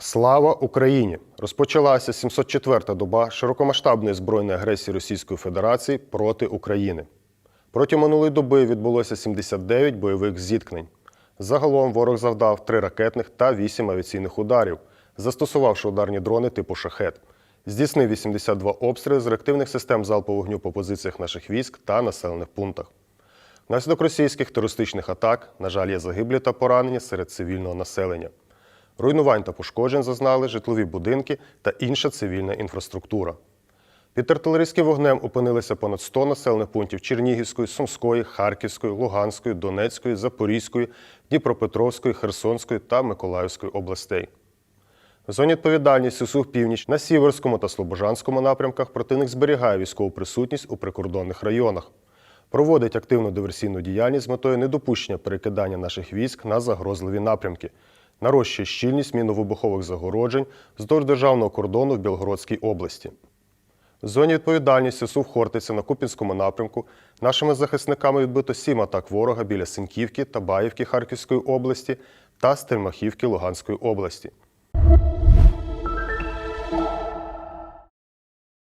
Слава Україні! Розпочалася 704-та доба широкомасштабної збройної агресії Російської Федерації проти України. Протягом минулої доби відбулося 79 бойових зіткнень. Загалом ворог завдав 3 ракетних та 8 авіаційних ударів, застосувавши ударні дрони типу шахет. Здійснив 82 обстріли з реактивних систем залпового вогню по позиціях наших військ та населених пунктах. Внаслідок російських терористичних атак, на жаль, є загиблі та поранені серед цивільного населення. Руйнувань та пошкоджень зазнали житлові будинки та інша цивільна інфраструктура. Під артилерійським вогнем опинилися понад 100 населених пунктів Чернігівської, Сумської, Харківської, Луганської, Донецької, Запорізької, Дніпропетровської, Херсонської та Миколаївської областей. В зоні відповідальності СУХ Північ на Сіверському та Слобожанському напрямках противник зберігає військову присутність у прикордонних районах. Проводить активну диверсійну діяльність з метою недопущення перекидання наших військ на загрозливі напрямки, нарощує щільність мінно-вибухових загороджень вздовж державного кордону в Білгородській області. В зоні відповідальності СУВ Хортиця на Купінському напрямку нашими захисниками відбито сім атак ворога біля Синківки та Баївки Харківської області та Стельмахівки Луганської області.